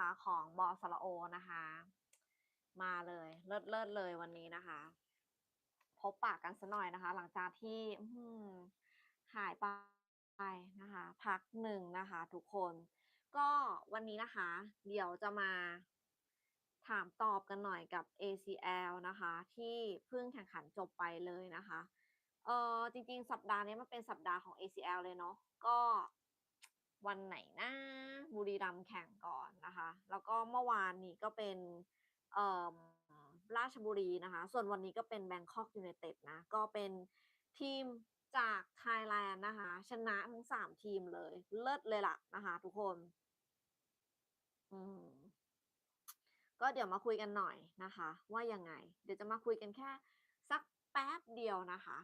นะคะของบอสระโอนะคะ มาเลยเลิศเลิศเลยวันนี้นะคะ พบปากกันสัหน่อยนะคะ หลังจากที่หายไปนะคะ พักหนึ่งนะคะ ทุกคน ก็วันนี้นะคะ เดี๋ยวจะมาถามตอบกันหน่อยกับ ACL นะคะ ที่เพิ่งแข่งขันจบไปเลยนะคะเออจริงๆ สัปดาห์นี้มันเป็นสัปดาห์ของ ACL เลยเนาะก็ วันไหนนะบุรีรัมย์แข่งก่อนนะคะ แล้วก็เมื่อวานนี้ก็เป็นเอ่อราชบุรีนะคะ ส่วนวันนี้ก็เป็นแบงคอกยู n นเต็ดนะ ก็เป็นทีมจากไทยแลนด์นะคะ ชนะทั้งสามทีมเลย เลิศเลยล่ะนะคะทุกคน อืมก็เดี๋ยวมาคุยกันหน่อยนะคะ ว่ายังไง เดี๋ยวจะมาคุยกันแค่ สักแป๊บเดียวนะคะ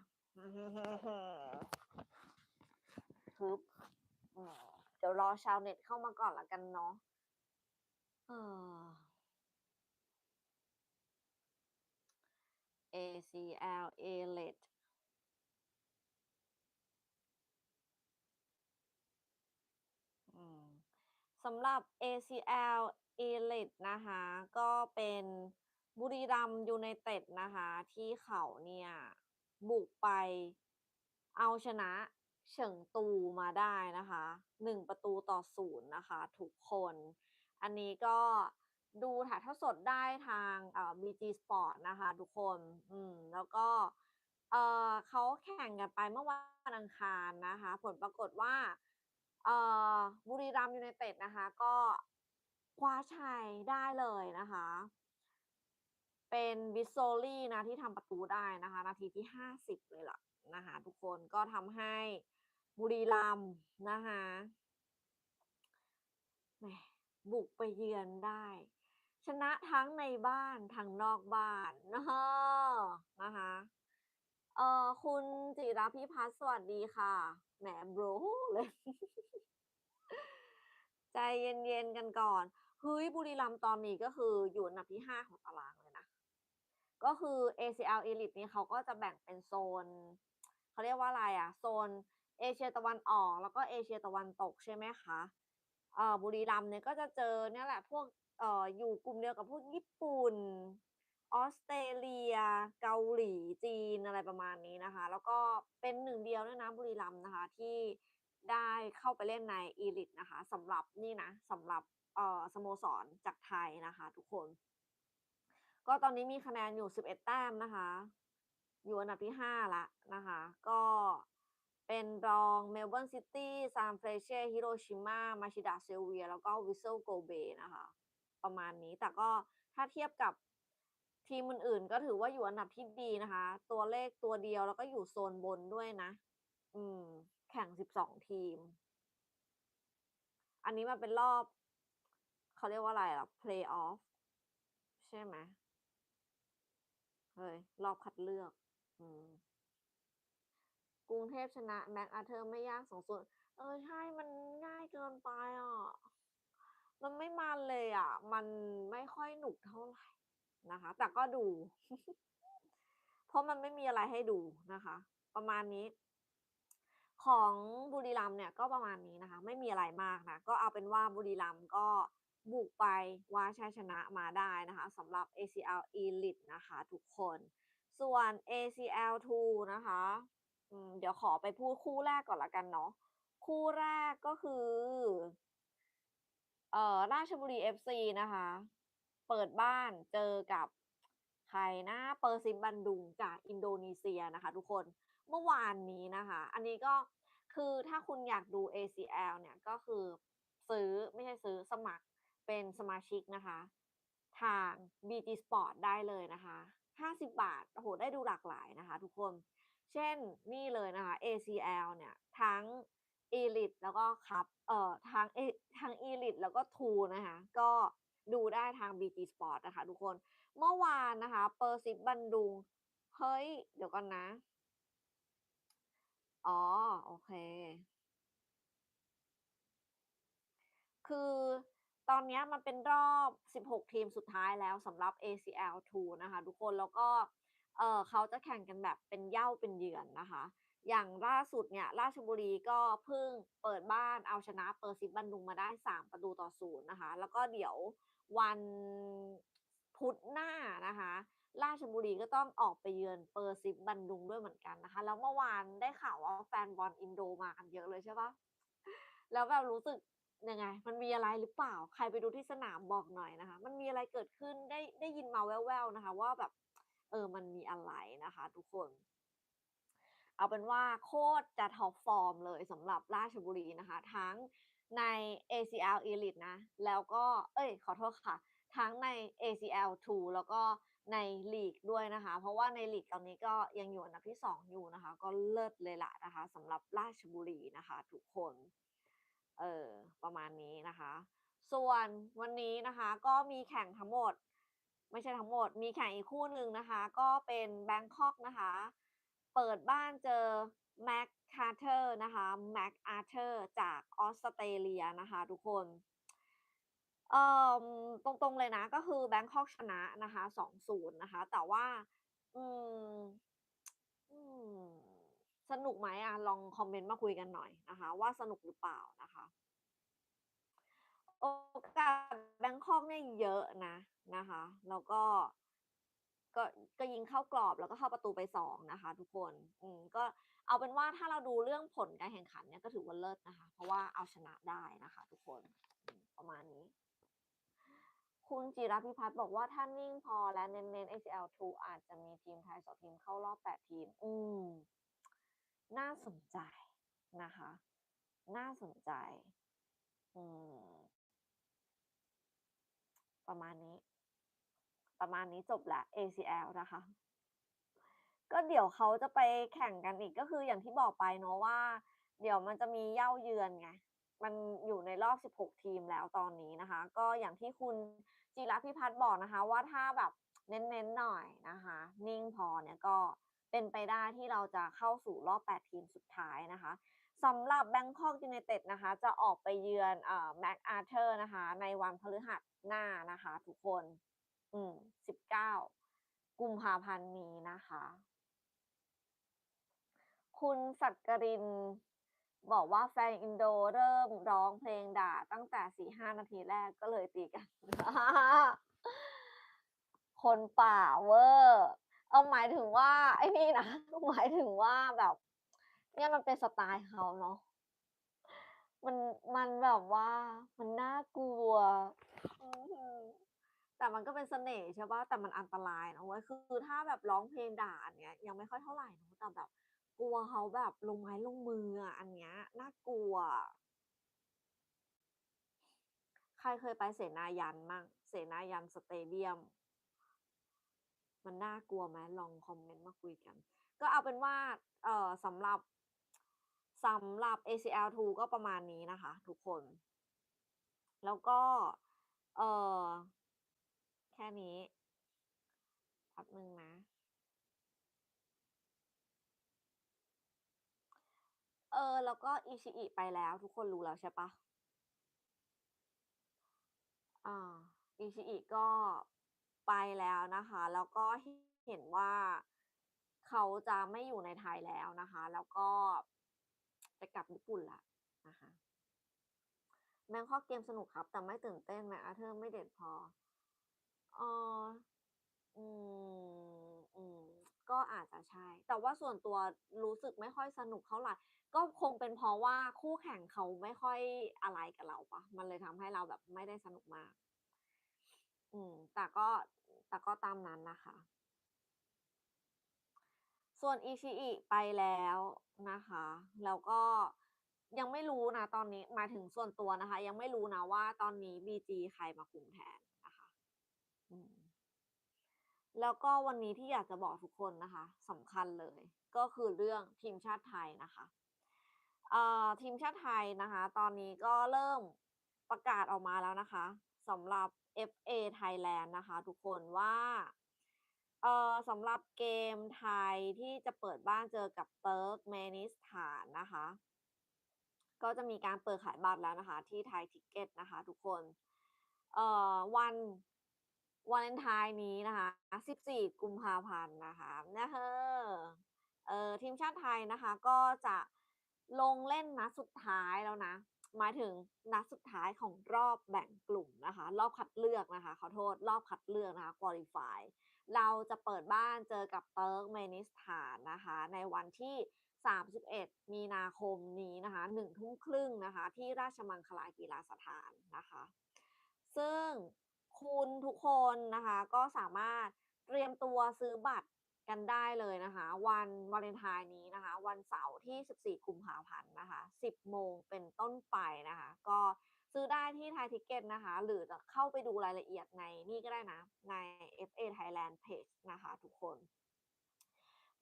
ฮึบอืม เดี๋ยวรอชาวเน็ตเข้ามาก่อนละกันเนาะเออ ACL a l e t อืมสำหรับ ACL Elite นะคะ ก็เป็นบุรีรัมยูไนเต็ดนะคะ ที่เขาเนี่ย บุกไปเอาชนะ เฉิงตูมาได้นะคะหนึ่งประตูต่อศูนย์นะคะทุกคน อันนี้ก็ดูถ่ายทอดสดได้ทางเอ่อ BG Sport นะคะทุกคน อืม แล้วก็เอ่อเขาแข่งกันไปเมื่อวันอังคารนะคะ ผลปรากฏว่าเอ่อบุรีรัมย์ยูไนเต็ดนะคะ ก็คว้าชัยได้เลยนะคะ เป็นบิสโซลี่นะที่ทำประตูได้นะคะ นาทีที่ห้าสิบเลยล่ะนะคะทุกคนก็ทำให้ บุรีรัมย์นะคะแหมบุกไปเยือนได้ ชนะทั้งในบ้านทั้งนอกบ้านนะคะนะคะเอ่อคุณจิราพิพัฒน์สวัสดีค่ะแหมโบรเลย ใจเย็นๆกันก่อนเฮ้ยบุรีรัมย์ตอนนี้ก็คืออยู่อันดับที่5ของตารางเลยนะ ก็คือ ACL Elite นี่เขาก็จะแบ่งเป็นโซน เขาเรียกว่าอะไรอะโซน เอเชียตะวันออกแล้วก็เอเชียตะวันตกใช่ไหมคะเอ่อบุรีรัมย์เนี่ยก็จะเจอเนี่ยแหละพวกเอ่ออยู่กลุ่มเดียวกับพวกญี่ปุ่นออสเตรเลีย เกาหลีจีนอะไรประมาณนี้นะคะ แล้วก็เป็นหนึ่งเดียวด้วยนะบุรีรัมย์นะคะที่ได้เข้าไปเล่นในอีลิตนะคะสำหรับนี่นะสำหรับเอ่อสโมสรจากไทยนะคะ ทุกคน ก็ตอนนี้มีคะแนนอยู่ 11 แต้มนะคะ อยู่อันดับที่ 5 ละนะคะ ก็ เป็นรองเมลเบิร์นซิตี้ซานเฟรเช่ฮิโรชิมามาชิดะเซลเวีย แล้วก็วิสเซลโกเบนะคะ ประมาณนี้แต่ก็ถ้าเทียบกับทีมอื่นๆ ก็ถือว่าอยู่อันดับที่ดีนะคะ ตัวเลขตัวเดียวแล้วก็อยู่โซนบนด้วยนะ อืม แข่ง12ทีม อันนี้มันเป็นรอบ เขาเรียกว่าอะไรล่ะ play off ใช่ไหมเฮ้ย รอบคัดเลือก อืม เทพชนะแม็กอาเธอร์ไม่ยากสองส่วนเออใช่มันง่ายเกินไปอะ มันไม่มันเลยอะ มันไม่ค่อยหนุกเท่าไหร่นะคะ แต่ก็ดู เพราะมันไม่มีอะไรให้ดูนะคะ ประมาณนี้ ของบุรีรัมเนี่ยก็ประมาณนี้นะคะ ไม่มีอะไรมากนะ ก็เอาเป็นว่าบุรีรัมก็บุกไปว้าชัยชนะมาได้นะคะสำหรับ ACL Elite นะคะ ทุกคน ส่วน ACL 2 นะคะ อืมเดี๋ยวขอไปพูดคู่แรกก่อนละกันเนาะคู่แรกก็คือ เอ่อ ราชบุรี FC นะคะ เปิดบ้านเจอกับใครนะเปอร์ซิมบันดุงจากอินโดนีเซียนะคะทุกคนเมื่อวานนี้นะคะ อันนี้ก็คือถ้าคุณอยากดู ACL เนี่ยก็คือซื้อไม่ใช่ซื้อสมัครเป็นสมาชิกนะคะ ทาง BG Sport ได้เลยนะคะ 50 บาทโอ้โหได้ดูหลากหลายนะคะทุกคน เช่นนี่เลยนะคะ ACL เนี่ยทั้ง Elite แล้วก็ครับเอ่อทางเอทาง Elite แล้วก็ Two นะคะก็ดูได้ทาง BG Sport นะคะทุกคนเมื่อวานนะคะเปอร์ซิบบันดุง เฮ้ย เดี๋ยวก่อนนะ อ๋อ โอเค คือตอนนี้มันเป็นรอบ 16 ทีมสุดท้ายแล้วสำหรับ ACL 2 นะคะทุกคนแล้วก็ เออเขาจะแข่งกันแบบเป็นเย้าเป็นเยือนนะคะ อย่างล่าสุดเนี่ยราชบุรีก็เพิ่งเปิดบ้านเอาชนะเปอร์ซิบันดุงมาได้ 3 ประตูต่อ0นย์นะคะ แล้วก็เดี๋ยววันพุธหน้านะคะราชบุรีก็ต้องออกไปเยือนเปอร์ซิบันดุงด้วยเหมือนกันนะคะ แล้วเมื่อวานได้ข่าวว่าแฟนบอลอินโดมากันเยอะเลยใช่ปะแล้วแบบรู้สึกยังไง มันมีอะไรหรือเปล่า ใครไปดูที่สนามบอกหน่อยนะคะ มันมีอะไรเกิดขึ้นได้ได้ยินมาแว่วๆนะคะ ว่าแบบ เออมันมีอะไรนะคะ ทุกคน เอาเป็นว่าโคตรจะท็อปฟอร์มเลยสำหรับราชบุรีนะคะ ทั้งใน ACL Elite นะ แล้วก็ เอ้ย ขอโทษค่ะ ทั้งใน ACL 2 แล้วก็ในลีกด้วยนะคะ เพราะว่าในลีกตอนนี้ก็ยังอยู่อันดับที่ 2 อยู่นะคะ ก็เลิศเลยละนะคะสำหรับราชบุรีนะคะ ทุกคน เออประมาณนี้นะคะ ส่วนวันนี้นะคะก็มีแข่งทั้งหมด ไม่ใช่ทั้งหมด มีแข่งอีกคู่หนึ่งนะคะ ก็เป็นแบงคอกนะคะ เปิดบ้านเจอแม็กคาร์เทอร์นะคะแม็กอาร์เธอร์จากออสเตรเลียนะคะทุกคนเอ่อตรงๆเลยนะ ก็คือแบงคอกชนะนะคะ2-0นนะคะ แต่ว่า อืมอืมสนุกไหมอะลองคอมเมนต์มาคุยกันหน่อยนะคะ ว่าสนุกหรือเปล่านะคะ โอกาสแบงคอกเนี่ยเยอะนะนะคะ แล้วก็ก็ก็ยิงเข้ากรอบแล้วก็เข้าประตูไป2นะคะ ทุกคนอืมก็เอาเป็นว่าถ้าเราดูเรื่องผลการแข่งขันเนี่ยก็ถือว่าเลิศนะคะ เพราะว่าเอาชนะได้นะคะ ทุกคนประมาณนี้ คุณจิรพิพัฒน์บอกว่าถ้านิ่งพอและเน้นๆ ACL 2อาจจะมีทีมไทย2ทีมเข้ารอบ8ทีม อืมน่าสนใจนะคะ น่าสนใจ อืม ประมาณนี้ ประมาณนี้จบแล้ว ACL นะคะ ก็เดี๋ยวเขาจะไปแข่งกันอีกก็คืออย่างที่บอกไปเนาะว่า เดี๋ยวมันจะมีเย่าเยือนไงมันอยู่ในรอบ 16 ทีมแล้วตอนนี้นะคะ ก็อย่างที่คุณจิรพิพัฒน์บอกนะคะ ว่าถ้าแบบเน้นๆหน่อยนะคะ นิ่งพอเนี่ยก็เป็นไปได้ที่เราจะเข้าสู่รอบ 8 ทีมสุดท้ายนะคะ สำหรับ Bangkok United นะคะ จะออกไปเยือนเอ่อ MacArthur นะคะ ในวันพฤหัสหน้านะคะ ทุกคน อืม19กุมภาพันธ์นี้นะคะ คุณสักกรินบอกว่าแฟนอินโดเริ่มร้องเพลงด่าตั้งแต่4-5นาทีแรกก็เลยตีกัน คนป่าเวอร์ เอาหมายถึงว่า ไอ้นี่นะ หมายถึงว่าแบบ เนี่ยมันเป็นสไตล์เขาเนาะ มัน มันแบบว่า มันน่ากลัว อือฮึแต่มันก็เป็นเสน่ห์ใช่เปล่าแต่มันอันตรายนะเว้ย คือถ้าแบบร้องเพลงด่าอันเนี้ย ยังไม่ค่อยเท่าไหรเนะแต่แบบ กลัวเขาแบบลงไม้ลงมืออะอันเนี้ยน่ากลัว ใครเคยไปเสนายันมั่ง?เสนายันสเตเดียม มันน่ากลัวไหม?ลองคอมเมนต์มาคุยกัน ก็เอาเป็นว่า เอ่อสำหรับ สำหรับ ACL 2 ก็ประมาณนี้นะคะ ทุกคน แล้วก็ เออแค่นี้แป๊บหนึ่งนะ เออ แล้วก็อิชิอิไปแล้ว ทุกคนรู้แล้วใช่เปล่า?อาอิชิอิก็ไปแล้วนะคะ แล้วก็เห็นว่าเขาจะไม่อยู่ในไทยแล้วนะคะ แล้วก็ จะกลับญี่ปุ่นล้วนะคะ Bangkok เกมสนุกครับ แต่ไม่ตื่นเต้น MacArthur ไม่เด็ดพอเอออืมอืมก็อาจจะใช่ แต่ว่าส่วนตัวรู้สึกไม่ค่อยสนุกเท่าไหร่ ก็คงเป็นเพราะว่าคู่แข่งเขาไม่ค่อยอะไรกับเราปล่ามันเลยทำให้เราแบบไม่ได้สนุกมาก อืม แต่ก็แต่ก็ตามนั้นนะคะ ส่วนอิชิอิไปแล้วนะคะ แล้วก็ยังไม่รู้นะตอนนี้มาถึงส่วนตัวนะคะ ยังไม่รู้นะว่าตอนนี้ BG ใครมาคุมแทนนะคะแล้วก็วันนี้ที่อยากจะบอกทุกคนนะคะสำคัญเลย ก็คือเรื่องทีมชาติไทยนะคะทีมชาติไทยนะคะ ตอนนี้ก็เริ่มประกาศออกมาแล้วนะคะสำหรับ FA Thailand นะคะ ทุกคนว่า เอ่อสำหรับเกมไทยที่จะเปิดบ้านเจอกับเติร์กเมนิสถานนะคะ ก็จะมีการเปิดขายบัตรแล้วนะคะ ที่ Thai Ticket นะคะ ทุกคนเอ่อวันวาเลนไทน์นี้นะคะ 14 กุมภาพันธ์นะคะนะเฮ้อเอ่อทีมชาติไทยนะคะ ก็จะลงเล่นนัดสุดท้ายแล้วนะ หมายถึงนัดสุดท้ายของรอบแบ่งกลุ่มนะคะ รอบคัดเลือกนะคะ ขอโทษ รอบคัดเลือกนะคะ qualify เราจะเปิดบ้านเจอกับเติร์กเมนิสถานนะคะ ในวันที่ 31 มีนาคมนี้นะคะ1ทุ่มครึ่งนะคะ ที่ราชมังคลากีฬาสถานนะคะ ซึ่งคุณทุกคนนะคะก็สามารถเตรียมตัวซื้อบัตรกันได้เลยนะคะ วันวาเลนไทน์นี้นะคะ วันเสาร์ที่ 14 กุมภาพันธ์นะคะ 10 โมงเป็นต้นไปนะคะ ก็ ซื้อได้ที่ไทยทิเก็ตนะคะ หรือจะเข้าไปดูรายละเอียดในนี่ก็ได้นะ ใน FA Thailand Page นะคะทุกคน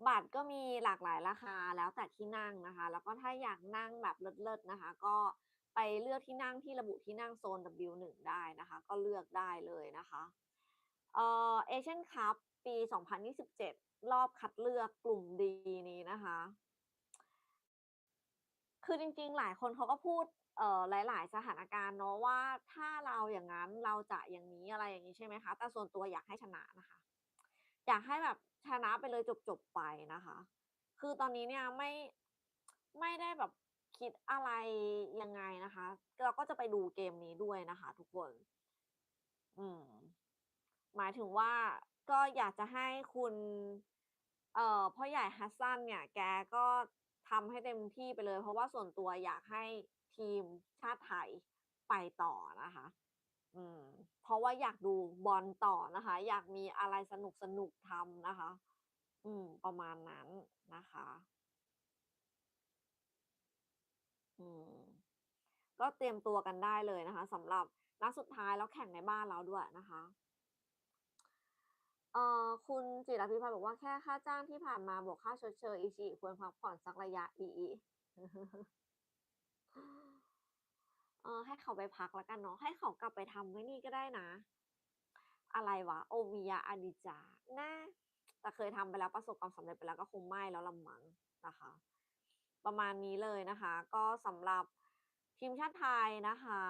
บัตรก็มีหลากหลายราคาแล้วแต่ที่นั่งนะคะ แล้วก็ถ้าอยากนั่งแบบเลิศๆนะคะ ก็ไปเลือกที่นั่งที่ระบุที่นั่งโซน W1 ได้นะคะ ก็เลือกได้เลยนะคะเออเอเชียนคัพปี 2027 รอบคัดเลือกกลุ่มดีนี้นะคะ คือจริงๆ หลายคนเขาก็พูด เอ่อหลาย ๆ สถานการณ์เนาะว่าถ้าเราอย่างนั้นเราจะอย่างนี้อะไรอย่างนี้ใช่ไหมคะ แต่ส่วนตัวอยากให้ชนะนะคะ อยากให้แบบชนะไปเลยจบ ๆ ไปนะคะ คือตอนนี้เนี่ยไม่ไม่ได้แบบคิดอะไรยังไงนะคะ เราก็จะไปดูเกมนี้ด้วยนะคะ ทุกคน อืม หมายถึงว่าก็อยากจะให้คุณ เอ่อพ่อใหญ่ฮัสซันเนี่ย แกก็ทำให้เต็มที่ไปเลย เพราะว่าส่วนตัวอยากให้ ทีมชาติไทยไปต่อนะคะ อืม เพราะว่าอยากดูบอลต่อนะคะ อยากมีอะไรสนุกๆทำนะคะ อืม ประมาณนั้นนะคะ อืม ก็เตรียมตัวกันได้เลยนะคะสำหรับนัดสุดท้ายแล้วแข่งในบ้านเราด้วยนะคะเอ่อคุณจิรพิพัฒน์บอกว่าแค่ค่าจ้างที่ผ่านมาบวกค่าชดเชยอิชิควรพักผ่อนสักระยะอีอ เออให้เขาไปพักแล้วกันเนาะให้เขากลับไปทำไว้นี่ก็ได้นะ อะไรวะ โอมิยะอานิจาน่าแต่เคยทำไปแล้วประสบความสำเร็จไปแล้วก็คงไม่แล้วละมั้งนะคะ ประมาณนี้เลยนะคะ ก็สำหรับทีมชาติไทยนะคะ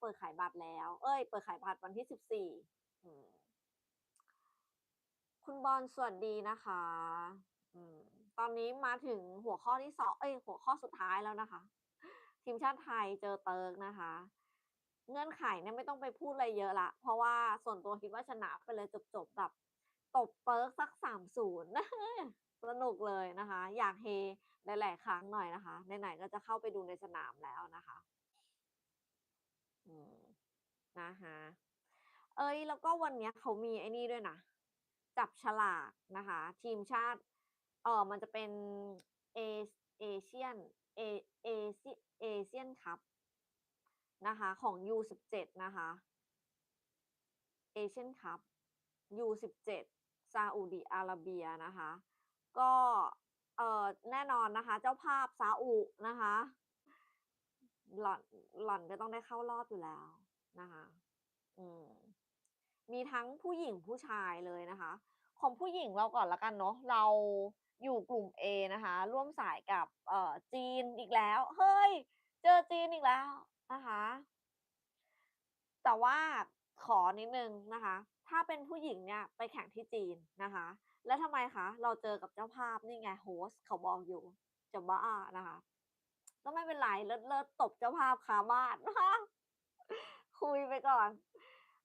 เปิดขายบัตรแล้ว เอ๊ยเปิดขายบัตรวันที่14อืมคุณบอลสวัสดีนะคะอืมตอนนี้มาถึงหัวข้อที่2เอ๊ยหัวข้อสุดท้ายแล้วนะคะ ทีมชาติไทยเจอเติร์กนะคะ เงื่อนไขเนี่ยไม่ต้องไปพูดอะไรเยอะล้วเพราะว่าส่วนตัวคิดว่าชนะไปเลยจบๆแบบตบเติร์กสัก3-0สนุกเลยนะคะ อยากเฮหลายๆครั้งหน่อยนะคะไหนๆก็จะเข้าไปดูในสนามแล้วนะคะ อืมนะคะเอ๊ยแล้วก็วันนี้เขามีไอ้นี่ด้วยนะจับฉลากนะคะ ทีมชาติเออมันจะเป็นเอเอเชียน เอเอเซีเอเชียนคัพนะคะ ของ U17 นะคะเอเชียนคัพ U17 ซาอุดิอาระเบียนะคะ ก็เอ่อแน่นอนนะคะ เจ้าภาพซาอุนะคะ หล่อนหล่อนก็ต้องได้เข้ารอบอยู่แล้วนะคะอืมมีทั้งผู้หญิงผู้ชายเลยนะคะ ของผู้หญิงเราก่อนล้วกันเนาะเรา อยู่กลุ่ม A นะคะ ร่วมสายกับเอ่อจีนอีกแล้ว เฮ้ย เจอจีนอีกแล้วนะคะ แต่ว่าขอนิดนึงนะคะ ถ้าเป็นผู้หญิงเนี่ยไปแข่งที่จีนนะคะ แล้วทำไมคะเราเจอกับเจ้าภาพนี่ไง Host เขาบอกอยู่จะบ้านะคะ ก็ไม่เป็นไรเลิศๆตบเจ้าภาพคาบ้านนะคะคุยไปก่อน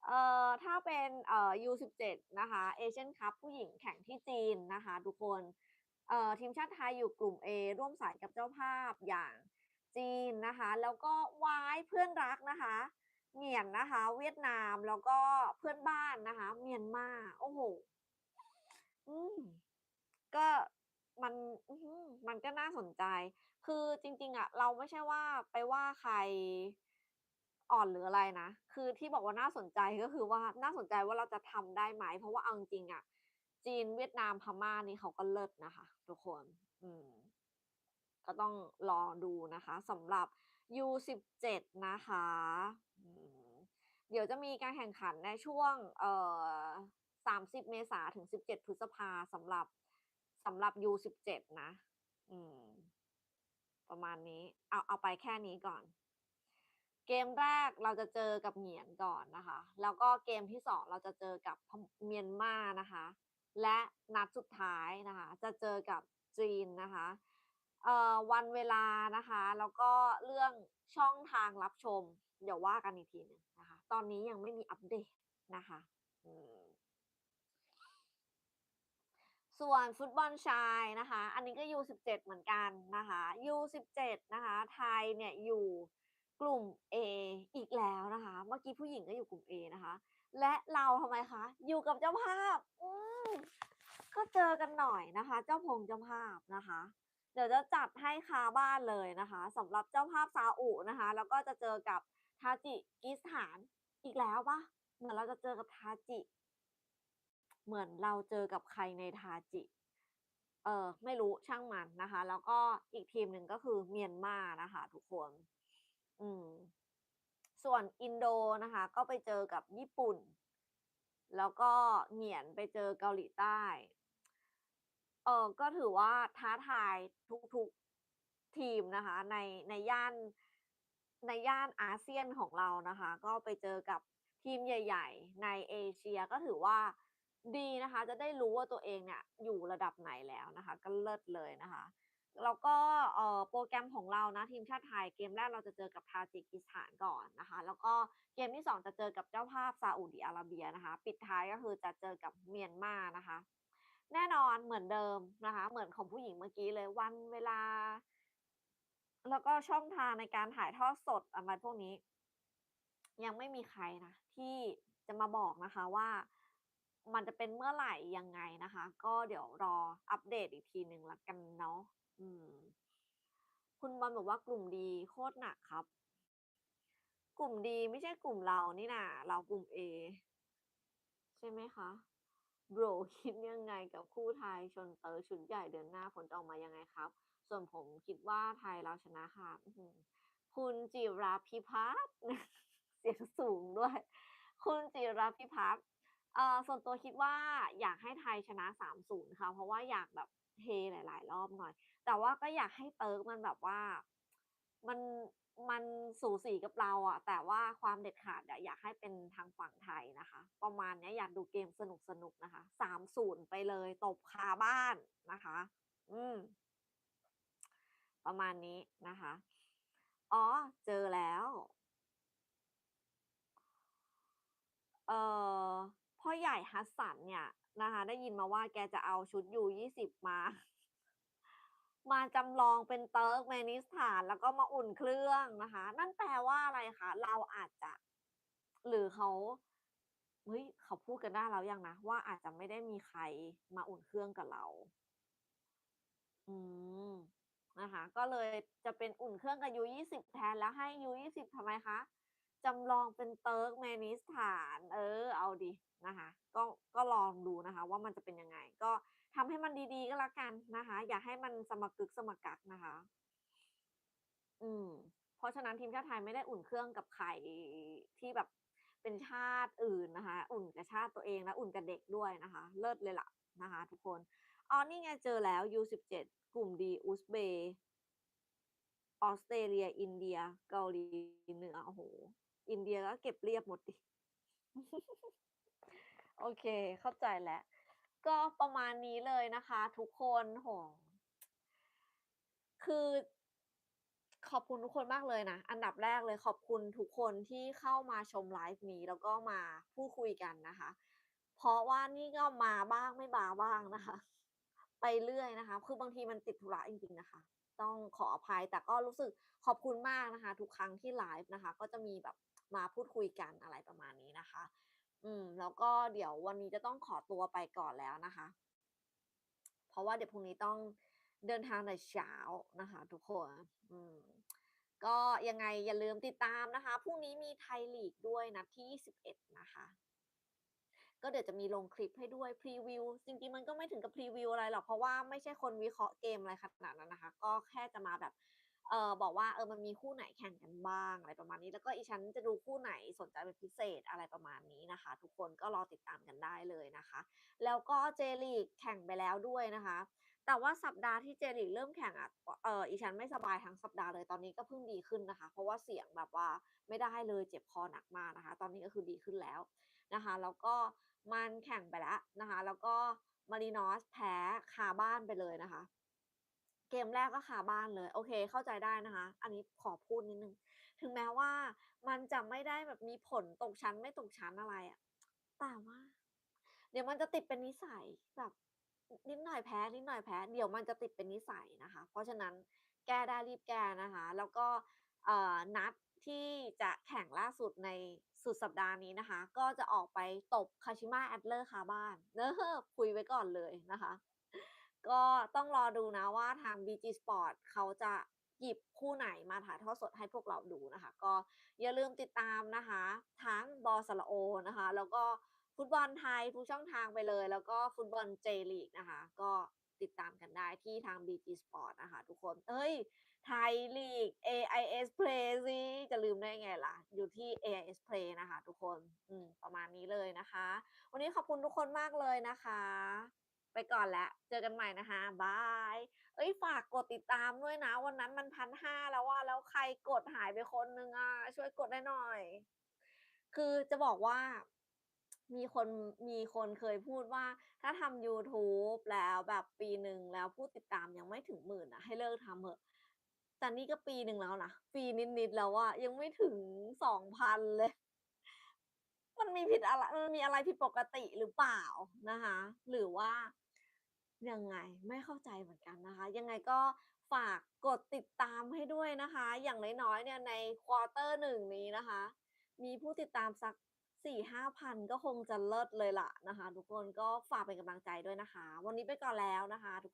เอ่อถ้าเป็นเอ่อ U17 นะคะเอเชียนคัพผู้หญิงแข่งที่จีนนะคะ ทุกคน เอ่อทีมชาติไทยอยู่กลุ่ม A ร่วมสายกับเจ้าภาพอย่างจีนนะคะ แล้วก็วายเพื่อนรักนะคะเหมียนนะคะ เวียดนามแล้วก็เพื่อนบ้านนะคะ เมียนมาโอ้โฮอืมก็มันมันก็น่าสนใจ คือจริง ๆอะเราไม่ใช่ว่าไปว่าใครอ่อนหรืออะไรนะ คือที่บอกว่าน่าสนใจก็คือว่าน่าสนใจว่าเราจะทำได้ไหม เพราะว่าเอาจริงอะ จีนเวียดนามพม่านี่เขาก็เลิศนะคะ ทุกคน อืม ก็ต้องรอดูนะคะสำหรับ U17 นะคะอืมเดี๋ยวจะมีการแข่งขันในช่วง เอ่อ30 เมษาถึง 17 พฤษภาสำหรับสำหรับ U17 นะ อืม ประมาณนี้ เอาเอาไปแค่นี้ก่อน เกมแรกเราจะเจอกับเหงียนก่อนนะคะ แล้วก็เกมที่2เราจะเจอกับเมียนมานะคะ และนัดสุดท้ายนะคะจะเจอกับจีนนะคะเอ่อวันเวลานะคะแล้วก็เรื่องช่องทางรับชม เดี๋ยวว่ากันอีกทีหนึ่งนะคะ ตอนนี้ยังไม่มีอัปเดตนะคะส่วนฟุตบอลชายนะคะ อันนี้ก็ U17 เหมือนกันนะคะ U17 นะคะ ไทยเนี่ยอยู่กลุ่ม A อีกแล้วนะคะ เมื่อกี้ผู้หญิงก็อยู่กลุ่ม A นะคะ และเราทำไมคะ อยู่กับเจ้าภาพก็เจอกันหน่อยนะคะ เจ้าพงเจ้าภาพนะคะ เดี๋ยวจะจัดให้คาบ้านเลยนะคะสำหรับเจ้าภาพซาอุนะคะ แล้วก็จะเจอกับทาจิกิสถานอีกแล้วปล่า?เหมือนเราจะเจอกับทาจิ เหมือนเราเจอกับใครในทาจิ เออไม่รู้ช่างมันนะคะ แล้วก็อีกทีมหนึ่งก็คือเมียนมานะคะ ทุกคน อืม ส่วนอินโดนะคะก็ไปเจอกับญี่ปุ่น แล้วก็เหงียนไปเจอเกาหลีใต้ เออก็ถือว่าท้าทายทุกๆทีมนะคะ ในในย่านในย่านอาเซียนของเรานะคะ ก็ไปเจอกับทีมใหญ่ ๆ ในเอเชียก็ถือว่าดีนะคะ จะได้รู้ว่าตัวเองเนี่ยอยู่ระดับไหนแล้วนะคะ ก็เลิศเลยนะคะ แล้วก็โปรแกรมของเรานะทีมชาติไทยเกมแรกเราจะเจอกับทาจิกิสถานก่อนนะคะ แล้วก็เกมที่ 2 จะเจอกับเจ้าภาพซาอุดิอาระเบียนะคะ ปิดท้ายก็คือจะเจอกับเมียนมานะคะ แน่นอนเหมือนเดิมนะคะ เหมือนของผู้หญิงเมื่อกี้เลยวันเวลา แล้วก็ช่องทางในการถ่ายทอดสดอะไรพวกนี้ ยังไม่มีใครนะที่จะมาบอกนะคะว่ามันจะเป็นเมื่อไหร่ยังไงนะคะ ก็เดี๋ยวรออัปเดตอีกทีหนึ่งแล้วกันเนาะ อืม คุณบอลบอกว่ากลุ่มดีโคตรหนักครับ กลุ่มดีไม่ใช่กลุ่มเรานี่นาเรากลุ่ม A ใช่ไหมคะ Bro คิดยังไงกับคู่ไทยชนเต๋อชุดใหญ่เดือนหน้าผลจะออกมายังไงครับ?ส่วนผมคิดว่าไทยเราชนะค่ะคุณจิราภิพัฒน์เสียงสูงด้วย คุณจิราภิพัฒน์เอ่อส่วนตัวคิดว่าอยากให้ไทยชนะ 3-0 ค่ะ เพราะว่าอยากแบบ เฮหลาย ๆ รอบหน่อย แต่ว่าก็อยากให้เติร์กมันแบบว่ามันมันสูสีกับเราอะแต่ว่าความเด็ดขาดอะอยากให้เป็นทางฝั่งไทยนะคะ ประมาณนี้อยากดูเกมสนุกๆนะคะ3-0ไปเลย ตบคาบ้านนะคะ อืม ประมาณนี้นะคะ อ๋อ เจอแล้ว เอ่อพ่อใหญ่ฮัสสันเนี่ย นะคะ ได้ยินมาว่าแกจะเอาชุด U20 มา มาจำลองเป็นเติร์กเมนิสถาน แล้วก็มาอุ่นเครื่องนะคะ นั่นแปลว่าอะไรคะ?เราอาจจะ หรือเขาเฮ้ยเขาพูดกันได้แล้วยังนะ ว่าอาจจะไม่ได้มีใครมาอุ่นเครื่องกับเรา อืมนะคะ ก็เลยจะเป็นอุ่นเครื่องกับ U20 แทนแล้วให้ U20 ทำไมคะ? จำลองเป็นเติร์กเมนิสถาน เออ เอาดินะคะ ก็ก็ลองดูนะคะ ว่ามันจะเป็นยังไง ก็ทำให้มันดีๆก็แล้วกันนะคะ อย่าให้มันสมกึกสมกักนะคะ อืม เพราะฉะนั้นทีมชาติไทยไม่ได้อุ่นเครื่องกับใครที่แบบเป็นชาติอื่นนะคะ อุ่นกับชาติตัวเองและอุ่นกับเด็กด้วยนะคะ เลิศเลยล่ะนะคะ ทุกคนอ๋อนี่ไงเจอแล้ว U17 กลุ่มดีอุซเบออสเตรเลีย อินเดีย เกาหลีเหนือโอ้โฮ อินเดียก็เก็บเรียบหมดสิโอเค เข้าใจแล้ว ก็ประมาณนี้เลยนะคะ ทุกคนโอ้โฮคือขอบคุณทุกคนมากเลยนะ อันดับแรกเลยขอบคุณทุกคนที่เข้ามาชมไลฟ์นี้ แล้วก็มาพูดคุยกันนะคะ เพราะว่านี่ก็มาบ้างไม่มาบ้างนะคะ ไปเรื่อยนะคะ คือบางทีมันติดธุระจริงๆนะคะ ต้องขออภัยแต่ก็รู้สึกขอบคุณมากนะคะ ทุกครั้งที่ไลฟ์นะคะ ก็จะมีแบบ มาพูดคุยกันอะไรประมาณนี้นะคะ อืม แล้วก็เดี๋ยววันนี้จะต้องขอตัวไปก่อนแล้วนะคะ เพราะว่าเดี๋ยวพรุ่งนี้ต้องเดินทางแต่เช้านะคะ ทุกคน อืมก็ยังไงอย่าลืมติดตามนะคะ พรุ่งนี้มีไทยลีกด้วยนัดที่ 21 นะคะ ก็เดี๋ยวจะมีลงคลิปให้ด้วยพรีวิว จริงๆมันก็ไม่ถึงกับพรีวิวอะไรหรอก เพราะว่าไม่ใช่คนวิเคราะห์เกมอะไรขนาดนั้นนะคะ ก็แค่จะมาแบบ เออบอกว่าเออมันมีคู่ไหนแข่งกันบ้างอะไรประมาณนี้ แล้วก็อีฉันจะดูคู่ไหนสนใจเป็นพิเศษอะไรประมาณนี้นะคะ ทุกคนก็รอติดตามกันได้เลยนะคะ แล้วก็ J League แข่งไปแล้วด้วยนะคะ แต่ว่าสัปดาห์ที่ J League เริ่มแข่งอะเอออีฉันไม่สบายทั้งสัปดาห์เลยตอนนี้ก็เพิ่งดีขึ้นนะคะ เพราะว่าเสียงแบบว่าไม่ได้เลยเจ็บคอหนักมากนะคะ ตอนนี้ก็คือดีขึ้นแล้วนะคะ แล้วก็มันแข่งไปแล้วนะคะ แล้วก็ Marinos แพ้คาบ้านไปเลยนะคะ เกมแรกก็คาบ้านเลย โอเค เข้าใจได้นะคะ อันนี้ขอพูดนิดนึง ถึงแม้ว่ามันจะไม่ได้แบบมีผลตกชั้นไม่ตกชั้นอะไรอะแต่ว่า เดี๋ยวมันจะติดเป็นนิสัยแบบนิดหน่อยแพ้นิดหน่อยแพ้ เดี๋ยวมันจะติดเป็นนิสัยนะคะ เพราะฉะนั้นแก้ได้รีบแก้นะคะ แล้วก็เอ่อนัดที่จะแข่งล่าสุดในสุดสัปดาห์นี้นะคะ ก็จะออกไปตบ Kashima Antlers คาบ้าน เนออคุยไว้ก่อนเลยนะคะ ก็ต้องรอดูนะว่าทาง BG Sport เขาจะหยิบคู่ไหนมาถ่ายทอดสดให้พวกเราดูนะคะ ก็อย่าลืมติดตามนะคะ ทั้งบอ.สระโอนะคะ แล้วก็ฟุตบอลไทยทุกช่องทางไปเลย แล้วก็ฟุตบอล J League นะคะ ก็ติดตามกันได้ที่ทาง BG Sport นะคะ ทุกคนเฮ้ย ไทยลีก AIS Play สิจะลืมได้ไงล่ะ อยู่ที่ AIS Play นะคะ ทุกคน อืม ประมาณนี้เลยนะคะ วันนี้ขอบคุณทุกคนมากเลยนะคะ ไปก่อนแล้ว เจอกันใหม่นะคะบายเฮ้ยฝากกดติดตามด้วยนะ วันนั้นมัน1,500แล้วอะแล้วใครกดหายไปคนนึงอะ ช่วยกดให้หน่อย คือจะบอกว่า มีคนมีคนเคยพูดว่า ถ้าทำยูทูบแล้วแบบปีหนึ่งแล้วผู้ติดตามยังไม่ถึง10,000อะให้เลิกทำเถอะแต่นี่ก็ปีหนึ่งแล้วนะ ปีนิดๆแล้วอะยังไม่ถึง2,000เลย มันมีผิดอะไรมันมีอะไรผิดปกติหรือเปล่านะคะ หรือว่ายังไงไม่เข้าใจเหมือนกันนะคะ ยังไงก็ฝากกดติดตามให้ด้วยนะคะ อย่างน้อยๆเนี่ยในควอเตอร์1นี้นะคะ มีผู้ติดตามสัก4-5,000ก็คงจะเลิศเลยล่ะนะคะ ทุกคนก็ฝากเป็นกำลังใจด้วยนะคะ วันนี้ไปก่อนแล้วนะคะทุกคน